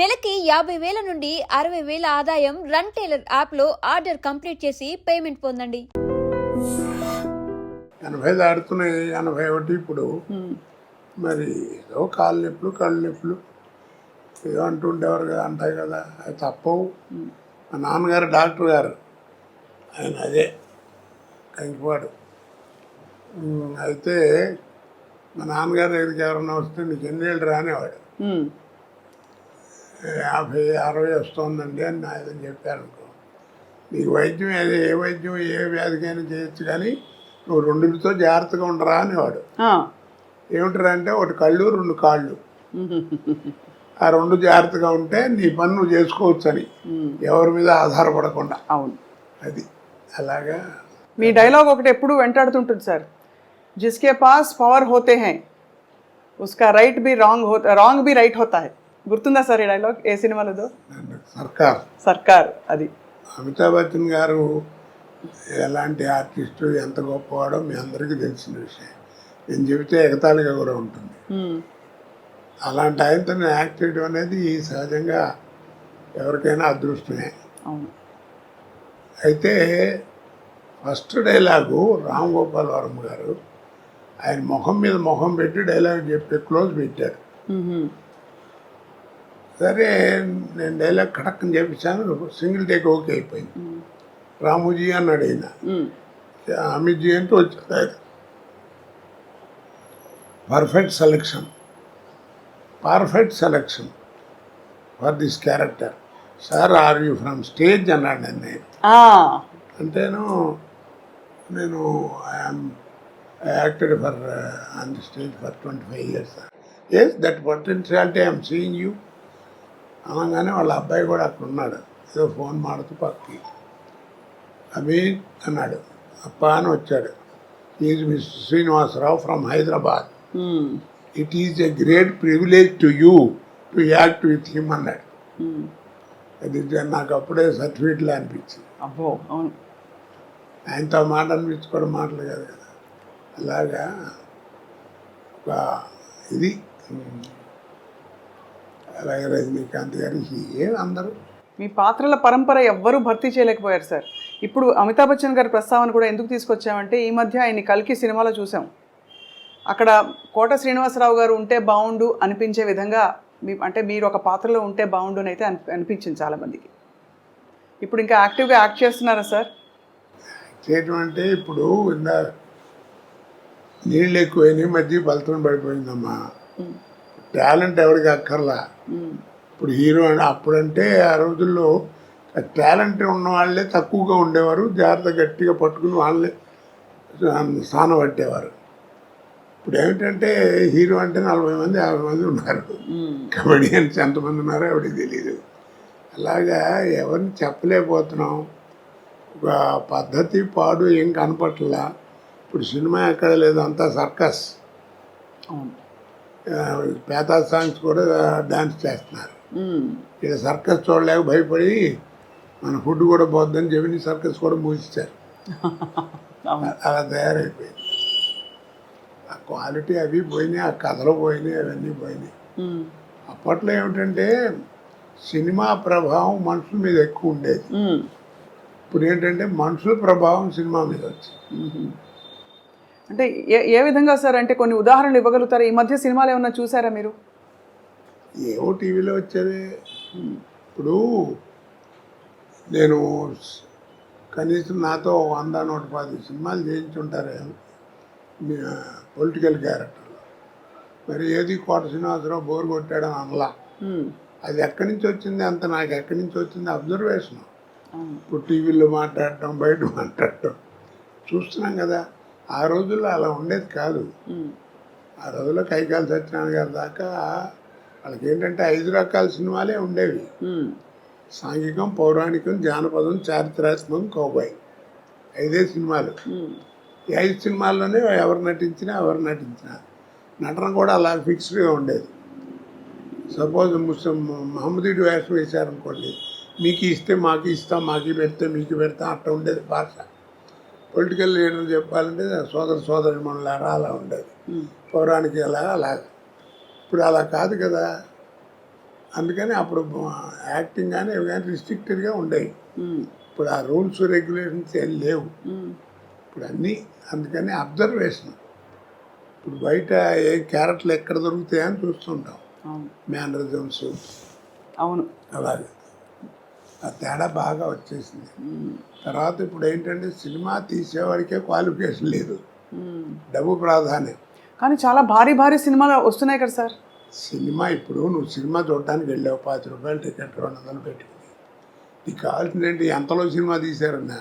నెలకి యాభై వేల నుండి అరవై వేల ఆదాయం రన్ టైలర్ యాప్లో ఆర్డర్ కంప్లీట్ చేసి పేమెంట్ పొందండి. ఎనభై దాడుతున్నాయి ఎనభై ఒకటి ఇప్పుడు. మరి ఏదో కాళ్ళు నొప్పులు కళ్ళు నొప్పులు. ఏదో అంటుండేవారు కదా అంటాయి కదా అది తప్పవు. మా నాన్నగారు డాక్టర్ గారు. ఆయన అదే కంకిపాడు అయితే మా నాన్నగారి దగ్గరికి ఎవరన్నా వస్తే నీకు ఎన్నేళ్ళు రానేవాడు. యాభై అరవై వస్తుందండి అని ఆయన చెప్పారు అనుకో. నీకు వైద్యం ఏది ఏ వైద్యం ఏ వ్యాధికైనా చేయొచ్చు కానీ నువ్వు రెండుతో జాగ్రత్తగా ఉండరా అనేవాడు. ఏమిటారా అంటే ఒకటి కళ్ళు రెండు కాళ్ళు. ఆ రెండు జాగ్రత్తగా ఉంటే నీ పని నువ్వు చేసుకోవచ్చు అని. ఎవరి మీద ఆధారపడకుండా. అవును. అది. అలాగా. మీ డైలాగ్ ఒకటి ఎప్పుడు వెంటాడుతుంటుంది సార్. జిస్కే పాస్ పవర్ హోతే హై. ఉస్కా రైట్ బి రాంగ్ హో రాంగ్ బి రైట్ హోతా హై. గుర్తుందా సార్ ఈ డైలాగ్ ఏ సినిమాలోదో? సర్కార్. సర్కార్ అది. అమితాబ్ బచ్చన్ గారు ఎలాంటి ఆర్టిస్టు ఎంత గొప్పవాడో మీ అందరికీ తెలిసిన విషయం. నేను చెబితే ఎగతాళిగా కూడా ఉంటుంది. అలాంటి ఆయనతో యాక్ట్ చేయడం అనేది సహజంగా ఎవరికైనా అదృష్టమే. అయితే ఫస్ట్ డైలాగు రామ్ గోపాల్ వర్మ గారు ఆయన ముఖం మీద ముఖం పెట్టి డైలాగ్ చెప్పి క్లోజ్ పెట్టారు. సరే నేను డైలాగ్ కడక్కని చెప్పించాను సింగిల్ టేక్ ఓకే అయిపోయింది. రాముజీ అన్నాడు ఆయన. ఉమ్. అమిత్జీ అంటే వచ్చాడు ఆయన. Perfect selection perfect selection for this character sir are you from stage అన్నాడు నేను. అంటేను నేను I'm acted for on the stage for twenty five years yes that potentiality I'm seeing you అనగానే వాళ్ళ అబ్బాయి కూడా అక్కడ ఉన్నాడు ఏదో ఫోన్ మాడుతూ పక్కకి అమీన్ అన్నాడు. అప్ప అని వచ్చాడు. Is miss Srinivasarao from Hyderabad. It is a great privilege to you to act with him అన్నాడు. ఉమ్. అది నాకు అప్పుడే సర్టిఫికెట్లో అనిపించింది. అబ్బో అవును. ఆయనతో మాట అనిపించుకోవడం మాటలు కాదు కదా. అలాగా? ఒక ఇది. అలాగే రజనీకాంత్ గారు ఏం అందరూ? మీ పాత్రల పరంపర ఎవ్వరూ భర్తీ చేయలేకపోయారు సార్. ఇప్పుడు అమితాబ్ బచ్చన్ గారి ప్రస్తావన కూడా ఎందుకు తీసుకొచ్చామంటే ఈ మధ్య ఆయన కల్కి సినిమాలో చూసాం. అక్కడ కోట శ్రీనివాసరావు గారు ఉంటే బాగుండు అనిపించే విధంగా మీ అంటే మీరు ఒక పాత్రలో ఉంటే బాగుండు అని అయితే అనిపి- అనిపించింది చాలామందికి ఇప్పుడు ఇంకా యాక్టివ్గా యాక్ట్ చేస్తున్నారా సార్? చేయటం అంటే ఇప్పుడు నీళ్ళు ఎక్కువైనాయి మధ్య ఫలితం పడిపోయిందమ్మా. టాలెంట్ ఎవరికి అక్కర్లా. ఇప్పుడు హీరో అప్పుడంటే ఆ రోజుల్లో టాలెంట్ ఉన్న వాళ్ళే తక్కువగా ఉండేవారు జాగ్రత్త గట్టిగా పట్టుకుని వాళ్ళే స్థానం పట్టేవారు. ఇప్పుడు ఏమిటంటే హీరో అంటే నలభై మంది యాభై మంది ఉన్నారు. కబడ్డియన్స్ ఎంతమంది ఉన్నారో ఎవరికి తెలియదు అలాగా ఎవరిని చెప్పలేకపోతున్నాం. ఒక పద్ధతి పాడు ఏం కనపట్లా. ఇప్పుడు సినిమా ఎక్కడ లేదు అంతా సర్కస్. పేతా సాంగ్స్ కూడా డాన్స్ చేస్తున్నారు. ఇక్కడ సర్కస్ చూడలేక భయపడి మన ఫుడ్ కూడా పోద్దని చెప్పి సర్కస్ కూడా మూసిచ్చారు అలా తయారైపోయింది ఆ క్వాలిటీ అవి పోయినాయి ఆ కథలు పోయినాయి అవన్నీ పోయినాయి. అప్పట్లో ఏమిటంటే సినిమా ప్రభావం మనుషుల మీద ఎక్కువ ఉండేది. ఇప్పుడు ఏంటంటే మనుషుల ప్రభావం సినిమా మీద వచ్చింది. అంటే ఏ ఏ విధంగా సార్? అంటే కొన్ని ఉదాహరణలు ఇవ్వగలుగుతారా? ఈ మధ్య సినిమాలు ఏమన్నా చూసారా మీరు? ఏవో టీవీలో వచ్చేవి ఇప్పుడు నేను కనీసం నాతో వంద నూట పది సినిమాలు చేయించుంటారే పొలిటికల్ క్యారెక్టర్లో. మరి ఏది కోట శ్రీనివాసరావు బోర్ కొట్టాడని అనలా. అది ఎక్కడి నుంచి వచ్చింది? అంత నాకు ఎక్కడి నుంచి వచ్చింది? అబ్జర్వేషన్. ఇప్పుడు టీవీలో మాట్లాడటం బయట మాట్లాడటం. చూస్తున్నాం కదా. ఆ రోజుల్లో అలా ఉండేది కాదు. ఆ రోజుల్లో కైకాల సత్యనారాయణ గారి దాకా వాళ్ళకి ఏంటంటే ఐదు రకాల సినిమాలే ఉండేవి. సాంఘికం పౌరాణికం జానపదం చారిత్రాత్మకం కౌబాయ్ ఐదే సినిమాలు. ఈ ఐదు సినిమాల్లోనే ఎవరు నటించినా ఎవరు నటించినా నటన కూడా అలా ఫిక్స్డ్గా ఉండేది సపోజ్ ముస్లిం మహమ్మదీడు వేషం వేశారనుకోండి మీకు ఇస్తే మాకు ఇస్తాం మాకు పెడితే మీకు పెడతాం అట్లా ఉండేది భాష పొలిటికల్ లీడర్ చెప్పాలంటే సోదర సోదరి మనలారా అలా ఉండేది. పౌరాణిక అలా అలా. ఇప్పుడు అలా కాదు కదా. అందుకని అప్పుడు యాక్టింగ్ కానీ ఇవి కానీ రిస్ట్రిక్టెడ్గా ఉండేవి. ఇప్పుడు ఆ రూల్స్ రెగ్యులేషన్స్ ఏం లేవు. ఇప్పుడు అన్నీ అందుకని అబ్జర్వేషన్. ఇప్పుడు బయట ఏ క్యారెట్లు ఎక్కడ దొరుకుతాయని చూస్తుంటాం. మేనరిజమ్స్ అవును. అలాగే. ఆ తేడా బాగా వచ్చేసింది. తర్వాత ఇప్పుడు ఏంటంటే సినిమా తీసేవాడికే క్వాలిఫికేషన్ లేదు. డబ్బు ప్రాధాన్యం. కానీ చాలా భారీ భారీ సినిమాలు వస్తున్నాయి కదా సార్. సినిమా ఇప్పుడు నువ్వు సినిమా చూడటానికి వెళ్ళావు పాతి రూపాయలు టికెట్ రెండు వందలు పెట్టుకుని. నీకు కావాల్సింది ఏంటి? ఎంతలో సినిమా తీశారన్నా?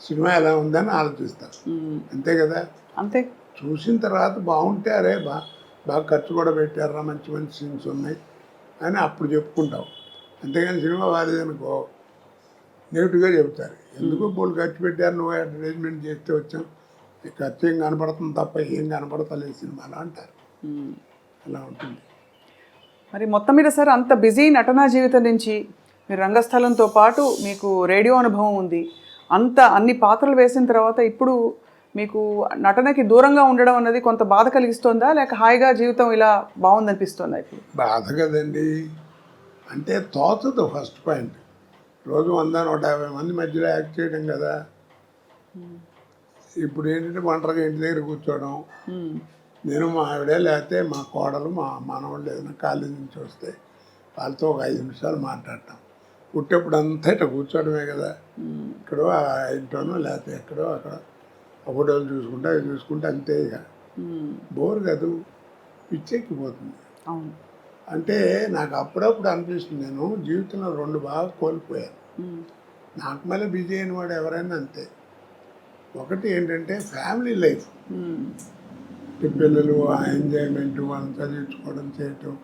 సినిమా ఎలా ఉందని ఆలోచిస్తావు ఉమ్, అంతే కదా? అంతే. చూసిన తర్వాత బాగుంటే అరే బా బాగా ఖర్చు కూడా పెట్టారా మంచి మంచి సీన్స్ ఉన్నాయి అని అప్పుడు చెప్పుకుంటావు అంతేగాని సినిమా బాగాలేదనుకో నెగిటివ్గా చెబుతారు. ఎందుకు బోల్ ఖర్చు పెట్టారు నువ్వు అడ్వర్టైజ్మెంట్ చేస్తే వచ్చాం. ఖర్చు ఏం కనపడుతుంది తప్ప ఏం కనపడతలేదు సినిమాలో అంటారు. అలా ఉంటుంది. మరి మొత్తం మీద సార్ అంత బిజీ నటనా జీవితం నుంచి మీరు రంగస్థలంతో పాటు మీకు రేడియో అనుభవం ఉంది. అంత అన్ని పాత్రలు వేసిన తర్వాత ఇప్పుడు మీకు నటనకి దూరంగా ఉండడం అన్నది కొంత బాధ కలిగిస్తోందా? లేక హాయిగా జీవితం ఇలా బాగుందనిపిస్తోందా ఇప్పుడు? బాధ కదండి. అంటే తోచదు ఫస్ట్ పాయింట్. రోజు వంద నూట యాభై మంది మధ్యలో యాక్ట్ చేయడం కదా. ఇప్పుడు ఏంటంటే ఒంటరిగా ఇంటి దగ్గర కూర్చోవడం. నేను మా ఆవిడే లేకపోతే మా కోడలు మా మనవాళ్ళు ఏదైనా కాలేజీ నుంచి వస్తే వాళ్ళతో ఒక ఐదు నిమిషాలు మాట్లాడటం. పుట్టేప్పుడు అంతా ఇట్లా కూర్చోవడమే కదా. ఇక్కడో ఇంట్లోనో లేకపోతే ఎక్కడో అక్కడ ఫోటోలు చూసుకుంటే అవి చూసుకుంటే అంతే ఇక. బోర్ కదూ పిచ్చెక్కిపోతుంది. అవును. అంటే నాకు అప్పుడప్పుడు అనిపిస్తుంది. నేను జీవితంలో రెండు బాగా కోల్పోయాను. నాకు మళ్ళీ బిజీ అయిన వాడు ఎవరైనా అంతే. ఒకటి ఏంటంటే ఫ్యామిలీ లైఫ్. పిల్లలు ఆ ఎంజాయ్మెంట్ వాళ్ళని చదివించుకోవడం చేయటం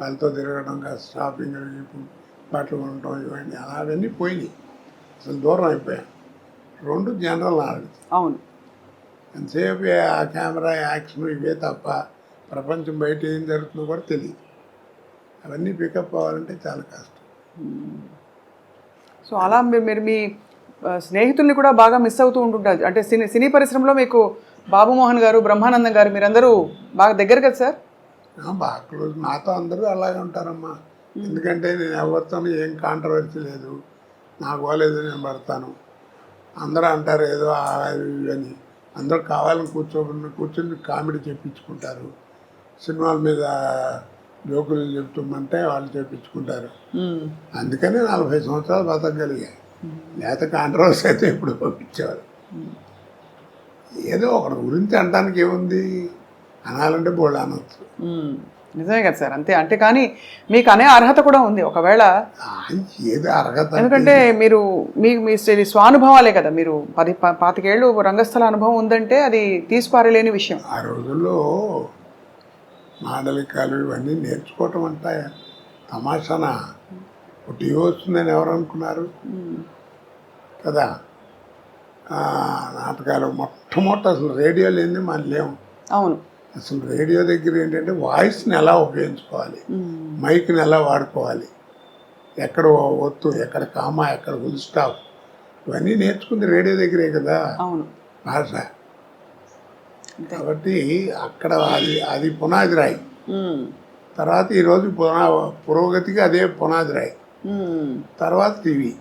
వాళ్ళతో తిరగడం షాపింగ్ బట్టలు కొనడం ఇవన్నీ అలాగన్నీ పోయినాయి. అసలు దూరం అయిపోయాను. రెండు జనరల్ నాలెడ్జ్. అవును. ఎంతసేపు ఆ కెమెరా యాక్షన్ ఇవే తప్ప ప్రపంచం బయట ఏం జరుగుతుందో కూడా తెలియదు అవన్నీ పికప్ అవ్వాలంటే చాలా కష్టం. సో అలా మీరు మీ స్నేహితుల్ని కూడా బాగా మిస్ అవుతూ ఉంటుంటారు. అంటే సినీ సినీ పరిశ్రమలో మీకు బాబు మోహన్ గారు బ్రహ్మానందం గారు మీరందరూ బాగా దగ్గర కదా సార్? బాగా క్లోజ్ నాతో అందరూ అలాగే ఉంటారమ్మా. ఎందుకంటే నేను ఎవరితో ఏం కాంట్రవర్సీ లేదు. నాకు పోలేదు నేను పడతాను. అందరూ అంటారు ఏదో అని. అందరూ కావాలని కూర్చోబడి కూర్చొని కామెడీ చెప్పించుకుంటారు. సినిమాల మీద జోకులు చెప్తామంటే వాళ్ళు చెప్పించుకుంటారు. ఉమ్, అందుకనే నలభై సంవత్సరాలు బతకగలిగాయి లేకపోతే కాంట్రవర్సీ అయితే ఇప్పుడు పంపించేవారు. ఏదో ఒకటి గురించి అనడానికి ఏముంది? అనాలంటే బోళ్ళు అనొచ్చు. నిజమే కదా సార్. అంతే. అంటే కానీ మీకు అనే అర్హత కూడా ఉంది. ఒకవేళ ఏది అర్హత ఎందుకంటే మీరు మీ మీ స్వ- స్వానుభవాలే కదా. మీరు పది పాతికేళ్ళు రంగస్థల అనుభవం ఉందంటే అది తీసిపారలేని విషయం. ఆ రోజుల్లో మాండలికాలు ఇవన్నీ నేర్చుకోవటం అంటే తమాషానా? టీవీ వస్తుందని ఎవరు అనుకున్నారు కదా నాటకాలు మొట్టమొదటి అసలు రేడియో లేనిది మనం లేము అవును. అసలు రేడియో దగ్గర ఏంటంటే వాయిస్ని ఎలా ఉపయోగించుకోవాలి? మైక్ని ఎలా వాడుకోవాలి? ఎక్కడ ఒత్తు ఎక్కడ కామా ఎక్కడ ఫుల్ స్టాప్ ఇవన్నీ నేర్చుకుంది రేడియో దగ్గరే కదా? అవును. భాష కాబట్టి అక్కడ అది అది పునాది రాయి తర్వాత ఈరోజు పునా పురోగతికి అదే పునాది రాయి తర్వాత టీవీ.